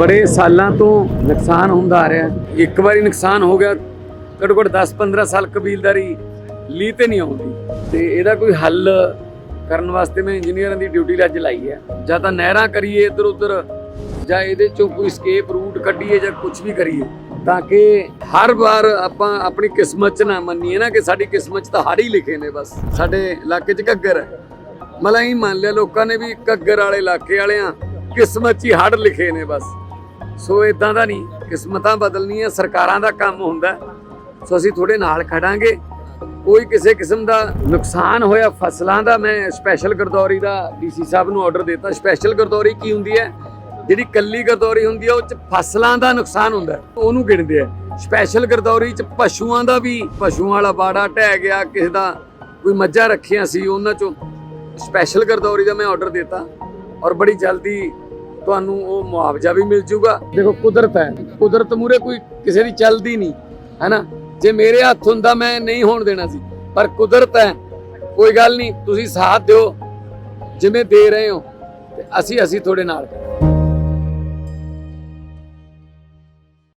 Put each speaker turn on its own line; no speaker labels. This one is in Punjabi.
ਬੜੇ ਸਾਲਾਂ ਤੋਂ ਨੁਕਸਾਨ ਹੁੰਦਾ ਆ ਰਿਹਾ। ਇੱਕ ਵਾਰੀ ਨੁਕਸਾਨ ਹੋ ਗਿਆ, ਘੱਟੋ ਘੱਟ 10-15 ਸਾਲ ਕਬੀਲਦਾਰੀ ਲੀ ਤੇ ਨਹੀਂ ਆਉਂਦੀ। ਤੇ ਇਹਦਾ ਕੋਈ ਹੱਲ ਕਰਨ ਵਾਸਤੇ ਮੈਂ ਇੰਜੀਨੀਅਰਾਂ ਦੀ ਡਿਊਟੀ ਅੱਜ ਲਾਈ ਹੈ ਜਾਂ ਤਾਂ ਨਹਿਰਾਂ ਕਰੀਏ ਇੱਧਰ ਉੱਧਰ ਜਾਂ ਇਹਦੇ ਚੋਂ ਕੋਈ ਸਕੇਪ ਰੂਟ ਕੱਢੀਏ ਜਾਂ ਕੁਝ ਵੀ ਕਰੀਏ। ਤਾਂ ਕਿ ਹਰ ਵਾਰ ਆਪਾਂ ਆਪਣੀ ਕਿਸਮਤ 'ਚ ਨਾ ਮੰਨੀਏ ਨਾ ਕਿ ਸਾਡੀ ਕਿਸਮਤ 'ਚ ਤਾਂ ਹੜ ਹੀ ਲਿਖੇ ਨੇ ਬਸ। ਸਾਡੇ ਇਲਾਕੇ 'ਚ ਘੱਗਰ ਹੈ। ਮਤਲਬ ਹੀ ਮੰਨ ਲਿਆ ਲੋਕਾਂ ਨੇ ਵੀ ਘੱਗਰ ਵਾਲੇ ਇਲਾਕੇ ਵਾਲਿਆਂ ਕਿਸਮਤ 'ਚ ਹੀ ਹੜ ਲਿਖੇ ਨੇ ਬਸ। ਸੋ ਇਦਾਂ ਦਾ ਨਹੀਂ, ਕਿਸਮਤਾਂ ਬਦਲਣੀਆਂ ਸਰਕਾਰਾਂ ਦਾ ਕੰਮ ਹੁੰਦਾ ਸੋ ਅਸੀਂ ਤੁਹਾਡੇ ਨਾਲ ਖੜਾਂਗੇ। ਕੋਈ ਕਿਸੇ ਕਿਸਮ ਦਾ ਨੁਕਸਾਨ ਹੋਇਆ ਫਸਲਾਂ ਦਾ, ਮੈਂ ਸਪੈਸ਼ਲ ਗਰਦੌਰੀ ਦਾ ਡੀਸੀ ਸਾਹਿਬ ਨੂੰ ਆਰਡਰ ਦਿੱਤਾ। ਸਪੈਸ਼ਲ ਗਰਦੌਰੀ ਕੀ ਹੁੰਦੀ ਹੈ? ਜਿਹੜੀ ਕੱਲੀ ਗਰਦੌਰੀ ਹੁੰਦੀ ਹੈ, ਉਹ ਚ ਫਸਲਾਂ ਦਾ ਨੁਕਸਾਨ ਹੁੰਦਾ ਉਹਨੂੰ ਗਿਣਦੇ ਆ। ਸਪੈਸ਼ਲ ਗਰਦੌਰੀ ਚ ਪਸ਼ੂਆਂ ਦਾ ਵੀ, ਪਸ਼ੂਆਂ ਵਾਲਾ ਬਾੜਾ ਢਹਿ ਗਿਆ, ਕਿਸੇ ਦਾ ਕੋਈ ਮੱਝਾਂ ਰੱਖੀਆਂ ਸੀ, ਉਹਨਾਂ ਚੋਂ ਸਪੈਸ਼ਲ ਗਰਦੌਰੀ ਦਾ ਮੈਂ ਆਰਡਰ ਦਿੱਤਾ। ਔਰ ਬੜੀ ਜਲਦੀ ਤੁਹਾਨੂੰ ਉਹ ਮੁਆਵਜ਼ਾ ਵੀ ਮਿਲ ਜੂਗਾ। ਦੇਖੋ, ਕੁਦਰਤ ਹੈ। ਕੁਦਰਤ ਮੂਰੇ ਕੋਈ ਕਿਸੇ ਦੀ ਚੱਲਦੀ ਨਹੀਂ ਹੈਨਾ ਜੇ ਮੇਰੇ ਹੱਥ ਹੁੰਦਾ, ਮੈਂ ਨਹੀਂ ਹੋਣ ਦੇਣਾ ਸੀ। ਪਰ ਕੁਦਰਤ ਹੈ। ਕੋਈ ਗੱਲ ਨਹੀਂ, ਤੁਸੀਂ ਸਾਥ ਦਿਓ। ਜਿਵੇਂ ਦੇ ਰਹੇ ਹੋ, ਤੇ ਅਸੀਂ ਅਸੀਂ ਤੁਹਾਡੇ ਨਾਲ।